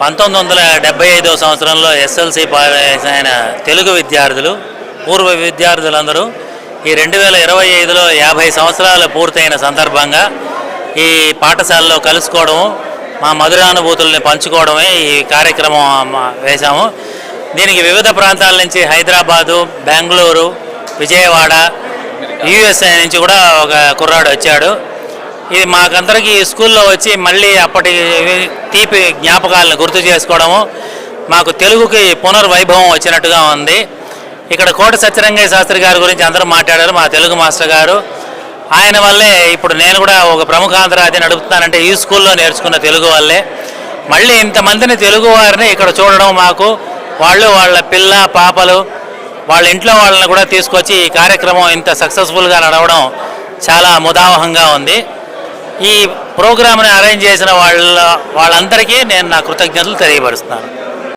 పంతొమ్మిది వందల డెబ్బై ఐదవ సంవత్సరంలో ఎస్ఎల్సి అయిన తెలుగు విద్యార్థులు పూర్వ విద్యార్థులందరూ ఈ రెండు వేల ఇరవై ఐదులో యాభై సంవత్సరాలు పూర్తయిన సందర్భంగా ఈ పాఠశాలలో కలుసుకోవడము మా మధురానుభూతుల్ని పంచుకోవడమే ఈ కార్యక్రమం వేశాము. దీనికి వివిధ ప్రాంతాల నుంచి హైదరాబాదు బెంగళూరు విజయవాడ యుఎస్ఏ నుంచి కూడా ఒక కుర్రాడు వచ్చాడు. ఇది మాకందరికీ ఈ స్కూల్లో వచ్చి మళ్ళీ అప్పటి తీపి జ్ఞాపకాలను గుర్తు చేసుకోవడము. మాకు తెలుగుకి పునర్వైభవం వచ్చినట్టుగా ఉంది. ఇక్కడ కోట సత్యరంగయ్య శాస్త్రి గారి గురించి అందరూ మాట్లాడారు మా తెలుగు మాస్టర్ గారు. ఆయన వల్లే ఇప్పుడు నేను కూడా ఒక ప్రముఖ ఆంధ్రాది నడుపుతున్నానంటే ఈ స్కూల్లో నేర్చుకున్న తెలుగు వల్లే. మళ్ళీ ఇంతమందిని తెలుగు వారిని ఇక్కడ చూడడం మాకు. వాళ్ళు వాళ్ళ పిల్ల పాపలు వాళ్ళ ఇంట్లో వాళ్ళని కూడా తీసుకొచ్చి ఈ కార్యక్రమం ఇంత సక్సెస్ఫుల్గా నడవడం చాలా ముదావహంగా ఉంది. ఈ ప్రోగ్రామ్ని అరేంజ్ చేసిన వాళ్ళ వాళ్ళందరికీ నేను నా కృతజ్ఞతలు తెలియపరుస్తున్నాను.